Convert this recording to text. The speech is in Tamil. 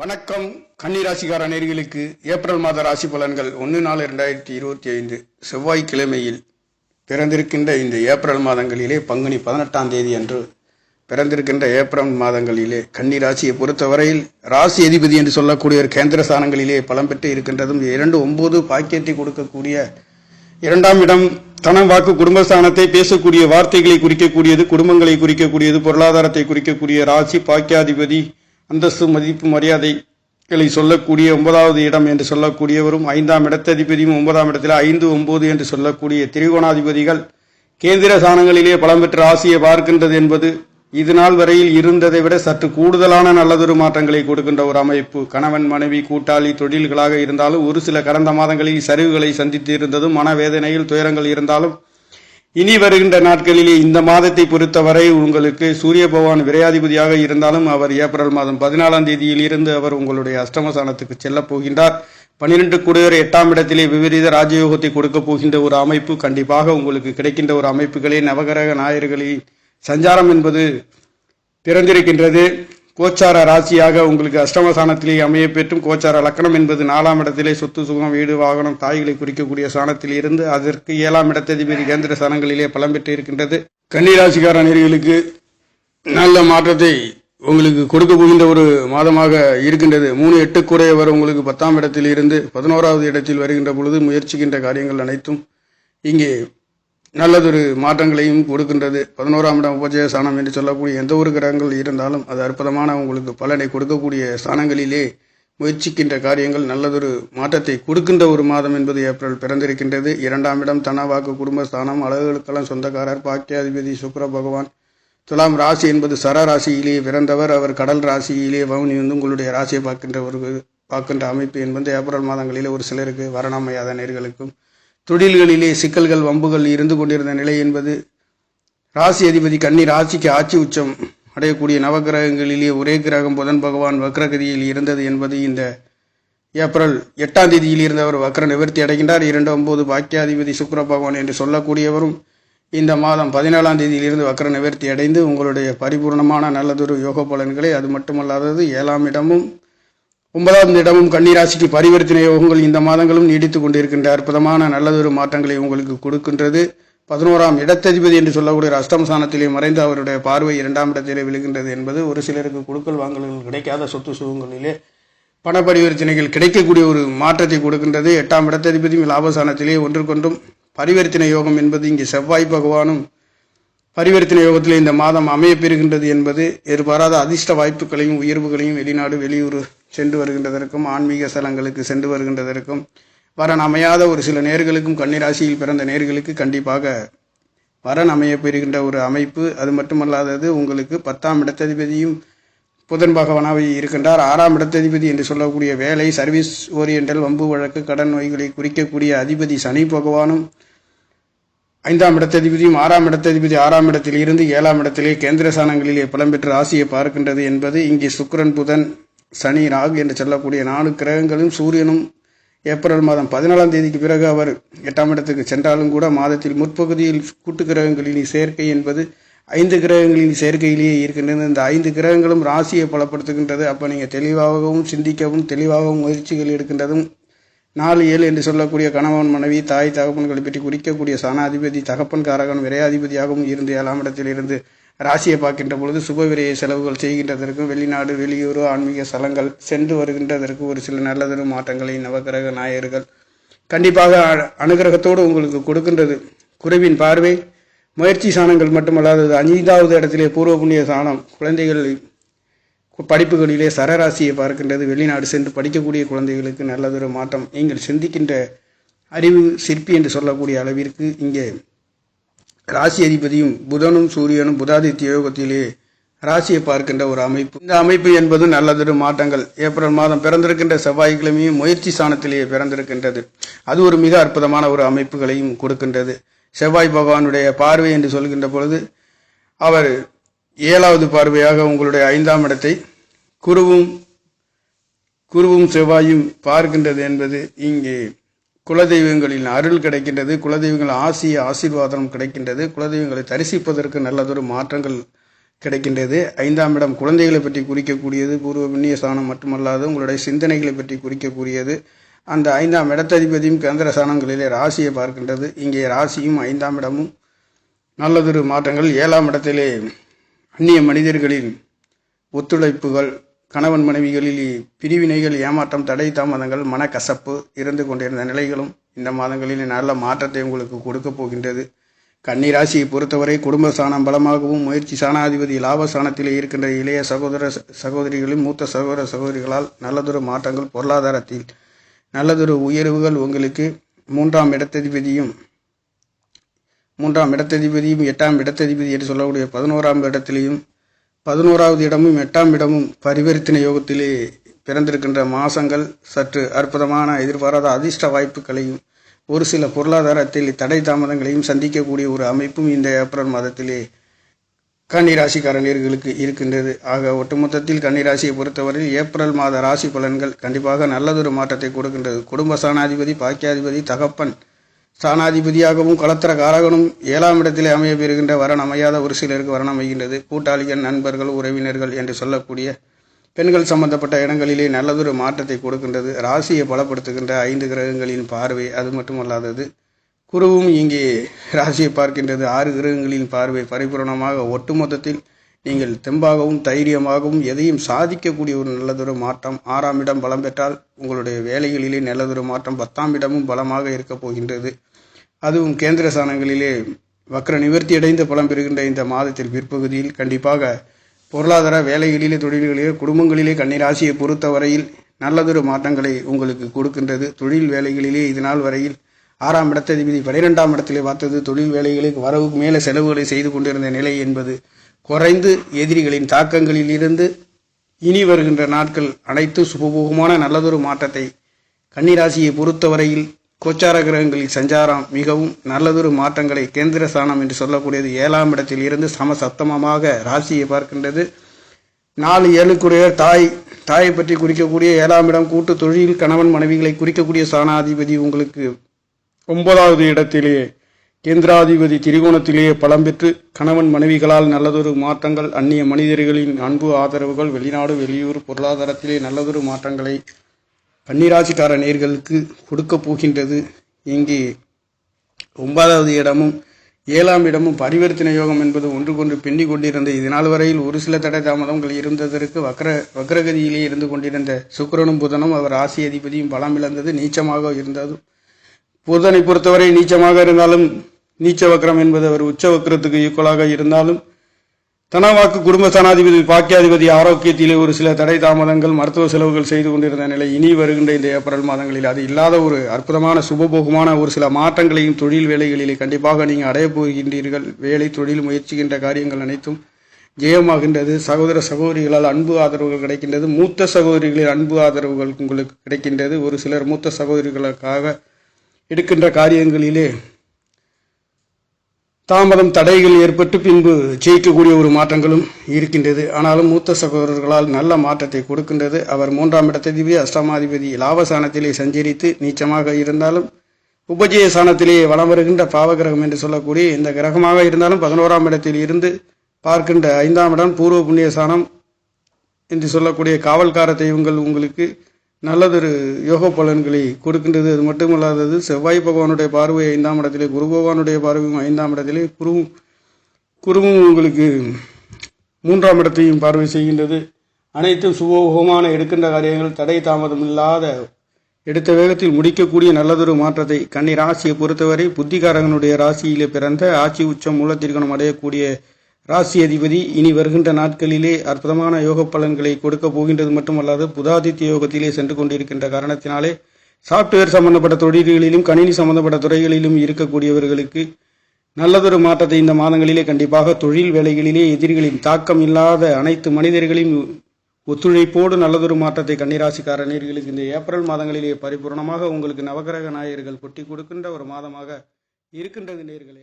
வணக்கம். கன்னிராசிகார நேர்களுக்கு ஏப்ரல் மாத ராசி பலன்கள் ஒன்று நாலு ரெண்டாயிரத்தி இருபத்தி ஐந்து செவ்வாய்க்கிழமையில் பிறந்திருக்கின்ற இந்த ஏப்ரல் மாதங்களிலே பங்குனி பதினெட்டாம் தேதி அன்று பிறந்திருக்கின்ற ஏப்ரல் மாதங்களிலே கன்னி ராசியை பொறுத்தவரையில் ராசி அதிபதி என்று சொல்லக்கூடிய ஒரு கேந்திர ஸ்தானங்களிலே பலம் பெற்று இருக்கின்றதும் இரண்டு ஒன்பது பாக்கியத்தை கொடுக்கக்கூடிய இரண்டாம் இடம் தனம் வாக்கு குடும்பஸ்தானத்தை பேசக்கூடிய வார்த்தைகளை குறிக்கக்கூடியது குடும்பங்களை குறிக்கக்கூடியது பொருளாதாரத்தை குறிக்கக்கூடிய ராசி பாக்கியாதிபதி அந்தஸ்து மதிப்பு மரியாதைகளை சொல்லக்கூடிய ஒன்பதாவது இடம் என்று சொல்லக்கூடியவரும் ஐந்தாம் இடத்ததிபதியும் ஒன்பதாம் இடத்தில் ஐந்து ஒன்பது என்று சொல்லக்கூடிய திரிகோணாதிபதிகள் கேந்திர ஸ்தானங்களிலே பலம் பெற்ற ஆசையை பார்க்கின்றது என்பது இது நாள் வரையில் இருந்ததை விட சற்று கூடுதலான நல்லதொரு மாற்றங்களை கொடுக்கின்ற ஒரு அமைப்பு. கணவன் மனைவி கூட்டாளி தொழில்களாக இருந்தாலும் ஒரு சில கடந்த மாதங்களில் சரிவுகளை சந்தித்து இருந்ததும் மனவேதனையில் துயரங்கள் இருந்தாலும் இனி வருகின்ற நாட்களிலே இந்த மாதத்தை பொறுத்தவரை உங்களுக்கு சூரிய பகவான் விரையாதிபதியாக இருந்தாலும் அவர் ஏப்ரல் மாதம் பதினாலாம் தேதியில் இருந்து அவர் உங்களுடைய அஷ்டமசானத்துக்கு செல்லப் போகின்றார். பன்னிரெண்டு குடையோர் எட்டாம் இடத்திலே விபரீத ராஜயோகத்தை கொடுக்க போகின்ற ஒரு அமைப்பு கண்டிப்பாக உங்களுக்கு கிடைக்கின்ற ஒரு அமைப்புகளே நவகிரக நாயர்களின் சஞ்சாரம் என்பது பிறந்திருக்கின்றது. கோச்சார ராசியாக உங்களுக்கு அஷ்டம அமைய பெற்றும் கோச்சார லக்கணம் என்பது நாலாம் இடத்திலே சொத்து சுகம் வீடு வாகனம் தாய்களை குறிக்கக்கூடிய சாணத்தில் இருந்து அதற்கு ஏழாம் இடத்ததிபதி கேந்திர சாணங்களிலே பலம் பெற்று இருக்கின்றது. கன்னிராசிக்கார நேர்களுக்கு நல்ல மாற்றத்தை உங்களுக்கு கொடுக்க போகின்ற ஒரு மாதமாக இருக்கின்றது. மூணு எட்டு குறையவர் உங்களுக்கு பத்தாம் இடத்தில் இருந்து பதினோராவது இடத்தில் வருகின்ற பொழுது முயற்சிக்கின்ற காரியங்கள் அனைத்தும் இங்கே நல்லதொரு மாற்றங்களையும் கொடுக்கின்றது. பதினோராம் இடம் உபஜய ஸ்தானம் என்று சொல்லக்கூடிய எந்த ஒரு கிரகங்கள் இருந்தாலும் அது அற்புதமான உங்களுக்கு பலனை கொடுக்கக்கூடிய ஸ்தானங்களிலே முயற்சிக்கின்ற காரியங்கள் நல்லதொரு மாற்றத்தை கொடுக்கின்ற ஒரு மாதம் என்பது ஏப்ரல் பிறந்திருக்கின்றது. இரண்டாம் இடம் தனவாக்கு குடும்பஸ்தானம் அழகுகளுக்கெல்லாம் சொந்தக்காரர் பாக்கியாதிபதி சுக்கர பகவான். துலாம் ராசி என்பது சர ராசியிலே பிறந்தவர். அவர் கடல் ராசியிலே வவுனி வந்து உங்களுடைய ராசியை பார்க்கின்ற ஒரு பார்க்கின்ற அமைப்பு என்பது ஏப்ரல் மாதங்களிலே ஒரு சிலருக்கு வரணாமையாத நேர்களுக்கும் தொழில்களிலே சிக்கல்கள் வம்புகள் இருந்து கொண்டிருந்த நிலை என்பது ராசி அதிபதி கன்னி ராசிக்கு ஆட்சி உச்சம் அடையக்கூடிய நவகிரகங்களிலே ஒரே கிரகம் புதன் பகவான் வக்ரகதியில் இருந்தது என்பது இந்த ஏப்ரல் எட்டாம் தேதியில் இருந்தவர் வக்ர நிவர்த்தி அடைகின்றார். இரண்டு ஒன்பது பாக்கியாதிபதி சுக்கர பகவான் என்று சொல்லக்கூடியவரும் இந்த மாதம் பதினேழாம் தேதியிலிருந்து வக்ர நிவர்த்தி அடைந்து உங்களுடைய பரிபூர்ணமான நல்லதொரு யோக பலன்களை அது மட்டுமல்லாதது ஏழாம் இடமும் ஒன்பதாம் இடமும் கன்னிராசிக்கு பரிவர்த்தனை யோகங்கள் இந்த மாதங்களும் நீடித்துக் கொண்டிருக்கின்ற அற்புதமான நல்லதொரு மாற்றங்களை உங்களுக்கு கொடுக்கின்றது. பதினோராம் இடத்ததிபதி என்று சொல்லக்கூடிய அஷ்டமசானத்திலே மறைந்து அவருடைய பார்வை இரண்டாம் இடத்திலே விழுகின்றது என்பது ஒரு சிலருக்கு கொடுக்கல் வாங்கல்கள் கிடைக்காத சொத்து சுகங்களிலே பண பரிவர்த்தனைகள் கிடைக்கக்கூடிய ஒரு மாற்றத்தை கொடுக்கின்றது. எட்டாம் இடத்ததிபதியும் லாபஸ்தானத்திலே ஒன்றுக்கொன்றும் பரிவர்த்தனை யோகம் என்பது இங்கே செவ்வாய் பகவானும் பரிவர்த்தனை யோகத்தில் இந்த மாதம் அமையப்பெறுகின்றது என்பது எதிர்பாராத அதிர்ஷ்ட வாய்ப்புகளையும் உயர்வுகளையும் வெளிநாடு வெளியூர் சென்று வருகின்றதற்கும் ஆன்மீக ஸ்தலங்களுக்கு சென்று வருகின்றதற்கும் வரன் அமையாத ஒரு சில நேர்களுக்கும் கன்னிராசியில் பிறந்த நேர்களுக்கு கண்டிப்பாக வரன் அமையப்பெறுகின்ற ஒரு அமைப்பு. அது மட்டுமல்லாதது உங்களுக்கு பத்தாம் இடத்ததிபதியும் புதன் பகவானாக இருக்கின்றார். ஆறாம் இடத்ததிபதி என்று சொல்லக்கூடிய வேலை சர்வீஸ் ஓரியண்டல் வம்பு வழக்கு கடன் நோய்களை குறிக்கக்கூடிய அதிபதி சனி பகவானும் ஐந்தாம் இடத்ததிபதியும் ஆறாம் இடத்ததிபதி ஆறாம் இடத்தில் இருந்து ஏழாம் இடத்திலே கேந்திர ஸ்தானங்களிலே புலம்பெற்று ராசியை பார்க்கின்றது என்பது இங்கே சுக்கரன் புதன் சனி ராகு என்று சொல்லக்கூடிய நாலு கிரகங்களும் சூரியனும் ஏப்ரல் மாதம் பதினாலாம் தேதிக்கு பிறகு அவர் எட்டாம் இடத்துக்கு சென்றாலும் கூட மாதத்தில் முற்பகுதியில் கூட்டு கிரகங்களின் சேர்க்கை என்பது ஐந்து கிரகங்களின் சேர்க்கையிலேயே இருக்கின்றது. இந்த ஐந்து கிரகங்களும் ராசியை பலப்படுத்துகின்றது. அப்போ நீங்கள் தெளிவாகவும் சிந்திக்கவும் தெளிவாகவும் முயற்சிகள் எடுக்கின்றதும் நாலு ஏழு என்று சொல்லக்கூடிய கணவன் மனைவி தாய் தகப்பன்களை பற்றி குறிக்கக்கூடிய சனாதிபதி தகப்பன் காரகன் விரையாதிபதியாகவும் இருந்து ஏழாம் இடத்திலிருந்து ராசியை பார்க்கின்ற பொழுது சுபவிரைய செலவுகள் செய்கின்றதற்கும் வெளிநாடு வெளியூர் ஆன்மீக ஸ்தலங்கள் சென்று வருகின்றதற்கு ஒரு சில நல்லதொரு மாற்றங்களை நவகிரக நாயர்கள் கண்டிப்பாக அனுகிரகத்தோடு உங்களுக்கு கொடுக்கின்றது. குருவின் பார்வை முயற்சி சாணங்கள் மட்டுமல்லாதது ஐந்தாவது இடத்திலே பூர்வ புண்ணிய சாணம் குழந்தைகள் படிப்புகளிலே சரராசியை பார்க்கின்றது. வெளிநாடு சென்று படிக்கக்கூடிய குழந்தைகளுக்கு நல்லதொரு மாற்றம். நீங்கள் சிந்திக்கின்ற அறிவு சிற்பி என்று சொல்லக்கூடிய அளவிற்கு இங்கே ராசி அதிபதியும் புதனும் சூரியனும் புதாதித்ய யோகத்திலே ராசியை பார்க்கின்ற ஒரு அமைப்பு. இந்த அமைப்பு என்பது நல்லதொரு மாற்றங்கள். ஏப்ரல் மாதம் பிறந்திருக்கின்ற செவ்வாய்க்கிழமையும் முயற்சி சாணத்திலேயே பிறந்திருக்கின்றது. அது ஒரு மிக அற்புதமான ஒரு அமைப்புகளையும் கொடுக்கின்றது. செவ்வாய் பகவானுடைய பார்வை என்று சொல்கின்ற பொழுது அவர் ஏழாவது பார்வையாக உங்களுடைய ஐந்தாம் இடத்தை குருவும் குருவும் செவ்வாயும் பார்க்கின்றது என்பது இங்கே குலதெய்வங்களின் அருள் கிடைக்கின்றது குலதெய்வங்கள் ஆசிய ஆசீர்வாதம் கிடைக்கின்றது குலதெய்வங்களை தரிசிப்பதற்கு நல்லதொரு மாற்றங்கள் கிடைக்கின்றது. ஐந்தாம் இடம் குழந்தைகளை பற்றி குறிக்கக்கூடியது பூர்வ புண்ணிய ஸ்தானம் மட்டுமல்லாது உங்களுடைய சிந்தனைகளை பற்றி குறிக்கக்கூடியது. அந்த ஐந்தாம் இடத்ததிபதியும் கேந்திர ஸ்தானங்களிலே ராசியை பார்க்கின்றது. இங்கே ராசியும் ஐந்தாம் இடமும் நல்லதொரு மாற்றங்கள். ஏழாம் இடத்திலே அந்நிய மனிதர்களின் ஒத்துழைப்புகள் கணவன் மனைவிகளில் பிரிவினைகள் ஏமாற்றம் தடை தாமதங்கள் மனக்கசப்பு இருந்து கொண்டிருந்த நிலைகளும் இந்த மாதங்களில் நல்ல மாற்றத்தை உங்களுக்கு கொடுக்கப் போகின்றது. கன்னிராசியை பொறுத்தவரை குடும்ப சாணம் பலமாகவும் முயற்சி சாணாதிபதி லாப ஸ்தானத்திலே இருக்கின்ற இளைய சகோதர சகோதரிகளின் மூத்த சகோதர சகோதரிகளால் நல்லதொரு மாற்றங்கள் பொருளாதாரத்தில் நல்லதொரு உயர்வுகள் உங்களுக்கு மூன்றாம் இடத்ததிபதியும் மூன்றாம் இடத்ததிபதியும் எட்டாம் இடத்ததிபதி என்று சொல்லக்கூடிய பதினோராம் இடத்திலையும் பதினோராவது இடமும் எட்டாம் இடமும் பரிவர்த்தனை யோகத்திலே பிறந்திருக்கின்ற மாசங்கள் சற்று அற்புதமான எதிர்பாராத அதிர்ஷ்ட வாய்ப்புகளையும் ஒரு சில பொருளாதாரத்தில் தடை தாமதங்களையும் சந்திக்கக்கூடிய ஒரு அமைப்பும் இந்த ஏப்ரல் மாதத்திலே கன்னிராசிக்காரர்களுக்கு இருக்கின்றது. ஆக ஒட்டுமொத்தத்தில் கன்னிராசியை பொறுத்தவரையில் ஏப்ரல் மாத ராசி பலன்கள் கண்டிப்பாக நல்லதொரு மாற்றத்தை கொடுக்கின்றது. குடும்ப சாணாதிபதி பாக்கியாதிபதி தகப்பன் ஸ்தானாதிபதியாகவும் களத்திர காரகனும் ஏழாம் இடத்திலே அமைய பெறுகின்ற வரன் அமையாத ஒரு சிலருக்கு வரன் அமைகின்றது. கூட்டாளிகள் நண்பர்கள் உறவினர்கள் என்று சொல்லக்கூடிய பெண்கள் சம்பந்தப்பட்ட இடங்களிலே நல்லதொரு மாற்றத்தை கொடுக்கின்றது. ராசியை பலப்படுத்துகின்ற ஐந்து கிரகங்களின் பார்வை அது மட்டுமல்லாதது குருவும் இங்கே ராசியை பார்க்கின்றது. ஆறு கிரகங்களின் பார்வை பரிபூரணமாக ஒட்டுமொத்தத்தில் நீங்கள் தெம்பாகவும் தைரியமாகவும் எதையும் சாதிக்கக்கூடிய ஒரு நல்லதொரு மாற்றம் ஆறாம் இடம் பலம் பெற்றால் உங்களுடைய வேலைகளிலே நல்லதொரு மாற்றம் பத்தாம் இடமும் பலமாக இருக்கப் போகின்றது. அதுவும் கேந்திர சாணங்களிலே வக்ர நிவர்த்தி அடைந்த பலம் பெறுகின்ற இந்த மாதத்தில் பிற்பகுதியில் கண்டிப்பாக பொருளாதார வேலைகளிலே தொழில்களிலே குடும்பங்களிலே கன்னிராசியை பொறுத்தவரையில் நல்லதொரு மாற்றங்களை உங்களுக்கு கொடுக்கின்றது. தொழில் வேலைகளிலே இது நாள் வரையில் ஆறாம் இடத்ததிபதி பனிரெண்டாம் இடத்திலே பார்த்தது. தொழில் வேலைகளுக்கு வரவுக்கு மேலே செலவுகளை செய்து கொண்டிருந்த நிலை என்பது குறைந்து எதிரிகளின் தாக்கங்களில் இருந்து இனி வருகின்ற நாட்கள் அனைத்து சுபபோகமான நல்லதொரு மாற்றத்தை கன்னிராசியை பொறுத்தவரையில் கோச்சார கிரகங்களில் சஞ்சாரம் மிகவும் நல்லதொரு மாற்றங்களை கேந்திர ஸ்தானம் என்று சொல்லக்கூடியது ஏழாம் இடத்தில் இருந்து சமசப்தமமாக ராசியை பார்க்கின்றது. நாலு ஏழுக்குரிய தாய் தாயை பற்றி குறிக்கக்கூடிய ஏழாம் இடம் கூட்டு தொழில் கணவன் மனைவிகளை குறிக்கக்கூடிய ஸ்தானாதிபதி உங்களுக்கு ஒன்பதாவது இடத்திலே கேந்திராதிபதி திரிகோணத்திலேயே பலம் பெற்று கணவன் மனைவிகளால் நல்லதொரு மாற்றங்கள் அந்நிய மனிதர்களின் அன்பு ஆதரவுகள் வெளிநாடு வெளியூர் பொருளாதாரத்திலே நல்லதொரு மாற்றங்களை பன்னிராசிக்கார நேர்களுக்கு கொடுக்கப் போகின்றது. இங்கே ஒன்பதாவது இடமும் ஏழாம் இடமும் பரிவர்த்தனை யோகம் என்பது ஒன்றுக்கொன்று பின்னிக் கொண்டிருந்த இதனால் வரையில் ஒரு சில தடை தாமதங்கள் இருந்ததற்கு வக்ர வக்ரகதியிலே இருந்து கொண்டிருந்த சுக்கரனும் புதனும் அவர் ராசி அதிபதியும் பலம் இழந்தது நீச்சமாக இருந்ததும். புதனை பொறுத்தவரை நீச்சமாக இருந்தாலும் நீச்சவக்ரம் என்பது அவர் உச்ச வக்ரத்துக்கு ஈக்குவலாக இருந்தாலும் தனவாக்கு குடும்ப ஸ்தானாதிபதி பாக்கியாதிபதி ஆரோக்கியத்திலே ஒரு சில தடை தாமதங்கள் மருத்துவ செலவுகள் செய்து கொண்டிருந்த நிலை இனி வருகின்ற இந்த ஏப்ரல் மாதங்களில் அது இல்லாத ஒரு அற்புதமான சுபபோகமான ஒரு சில மாற்றங்களையும் தொழில் வேலைகளிலே கண்டிப்பாக நீங்கள் அடையப் போகின்றீர்கள். வேலை தொழில் முயற்சிக்கின்ற காரியங்கள் அனைத்தும் ஜெயமாகின்றது. சகோதர சகோதரிகளால் அன்பு ஆதரவுகள் கிடைக்கின்றது. மூத்த சகோதரிகளின் அன்பு ஆதரவுகள் உங்களுக்கு கிடைக்கின்றது. ஒரு சிலர் மூத்த சகோதரிகளுக்காக எடுக்கின்ற காரியங்களிலே தாமதம் தடைகள் ஏற்பட்டு பின்பு ஜெயிக்கக்கூடிய ஒரு மாற்றங்களும் இருக்கின்றது. ஆனாலும் மூத்த சகோதரர்களால் நல்ல மாற்றத்தை கொடுக்கின்றது. அவர் மூன்றாம் இடத்ததிபதி அஷ்டமாதிபதி லாபசானத்திலே சஞ்சரித்து நீச்சமாக இருந்தாலும் உபஜய சாணத்திலே வளம் வருகின்ற பாவகிரகம் என்று சொல்லக்கூடிய இந்த கிரகமாக இருந்தாலும் பதினோராம் இடத்தில் இருந்து பார்க்கின்ற ஐந்தாம் இடம் பூர்வ புண்ணிய சாணம் என்று சொல்லக்கூடிய காவல்கார தெய்வங்கள் உங்களுக்கு நல்லதொரு யோக பலன்களை கொடுக்கின்றது. அது மட்டுமல்லாதது செவ்வாய் பகவானுடைய பார்வை ஐந்தாம் இடத்திலே குரு பகவானுடைய பார்வையும் ஐந்தாம் இடத்திலே குருவும் குருவும் உங்களுக்கு மூன்றாம் இடத்தையும் பார்வை செய்கின்றது. அனைத்தும் சுபோகமான எடுக்கின்ற காரியங்கள் தடை தாமதம் இல்லாத எடுத்த வேகத்தில் முடிக்கக்கூடிய நல்லதொரு மாற்றத்தை கன்னி ராசியை பொறுத்தவரை புத்திகாரகனுடைய ராசியிலே பிறந்த ஆட்சி உச்சம் மூலத்திற்கணும் அடையக்கூடிய ராசி அதிபதி இனி வருகின்ற நாட்களிலே அற்புதமான யோக பலன்களை கொடுக்க போகின்றது மட்டுமல்லாது புதாதித்ய யோகத்திலே சென்று கொண்டிருக்கின்ற காரணத்தினாலே சாப்ட்வேர் சம்பந்தப்பட்ட தொழில்களிலும் கணினி சம்பந்தப்பட்ட துறைகளிலும் இருக்கக்கூடியவர்களுக்கு நல்லதொரு மாற்றத்தை இந்த மாதங்களிலே கண்டிப்பாக தொழில் வேலைகளிலே எதிரிகளின் தாக்கம் இல்லாத அனைத்து மனிதர்களின் ஒத்துழைப்போடு நல்லதொரு மாற்றத்தை கன்னிராசிக்கார நேர்களுக்கு இந்த ஏப்ரல் மாதங்களிலே பரிபூர்ணமாக உங்களுக்கு நவகிரக நாயகர்கள் கொட்டி கொடுக்கின்ற ஒரு மாதமாக இருக்கின்றது நேர்களே.